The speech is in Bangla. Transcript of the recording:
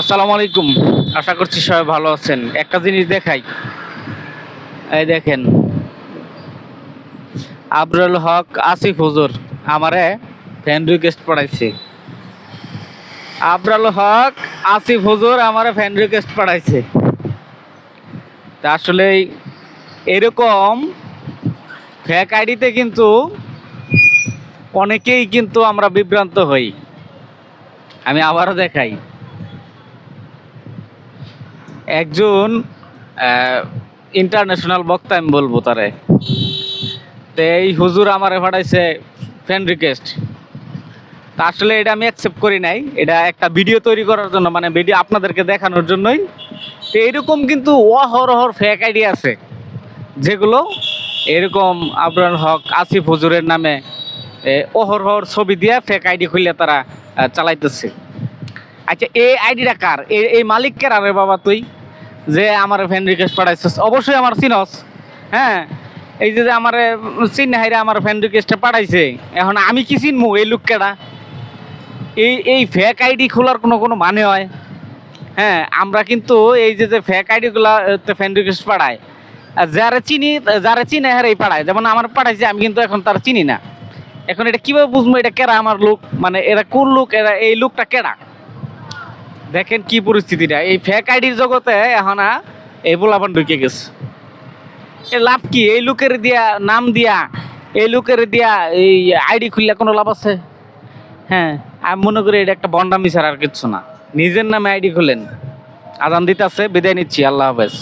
আসসালামু আলাইকুম। আশা করছি সবাই ভালো আছেন। একটা জিনিস দেখাই। এই দেখেন। আবরুল হক, আসিফ হুজুর, আমারে ফ্যান রিকোয়েস্ট পড়াইছে আবরাল হক, আসিফ হুজুর, আমারে ফ্যান রিকোয়েস্ট পড়াইছে তা আসলে এরকম ফেক আইডিতে কিন্তু অনেকেই কিন্তু আমরা বিভ্রান্ত হই। আমি আবারও দেখাই। একজন ইন্টারন্যাশনাল বক্তা আমি বলব তারে। তো এই হুজুর আমারে পাঠাইছে ফ্রেন্ড রিকোয়েস্ট তা আসলে এটা আমি অ্যাকসেপ্ট করি নাই। এটা একটা ভিডিও তৈরি করার জন্য মানে ভিডিও আপনাদেরকে দেখানোর জন্যই। তো এরকম কিন্তু অহর অহরহর ফেক আইডি আছে যেগুলো এরকম আবরার হক আসিফ হুজুরের নামে এ, অহরহর ছবি দিয়ে ফেক আইডি খুললে তারা চালাইতেছে। আচ্ছা এই আইডিটা কার? এই মালিক কার আরে বাবা তুই? যে আমার ফ্যান রিকোয়েস্ট পাঠাইছিস। অবশ্যই আমার চিনস। হ্যাঁ? এই যে আমার চিন হাইরে আমার ফ্যান রিকোয়েস্টটা পাঠাইছে। এখন আমি কি চিনমু এই লোককেটা এই এই ফেক আইডি খোলার কোনো কোনো মানে হয়? হ্যাঁ আমরা কিন্তু এই যে যে ফেক আইডিগুলা ফ্যান রিকোয়েস্ট পাঠায়। আর যারা চিনি যারা চিনে এই পাঠায়। যেমন আমার পাঠাইছে, আমি কিন্তু এখন তার চিনি না। এখন এটা কীভাবে বুঝব? এটা কেরা আমার লোক মানে এরা কোন লোক এরা এই লোকটা কেডা? দেখেন কি পরিস্থিতিটা। এই ফেক আইডির জগতে এখন এই বোলাবান ঢুকে গেছে। এ লাভ কি? এই লোকের দিয়া নাম দিয়া, এই লোকের দিয়া এই আইডি খুললে কোনো লাভ আছে? হ্যাঁ আমি মনে করি এটা একটা বন্ডামি ছাড়া আর কিচ্ছু না। নিজের নামে আইডি খুলেন। আজান দিতে আছে বিদায় নিচ্ছি, আল্লাহ হাফেজ।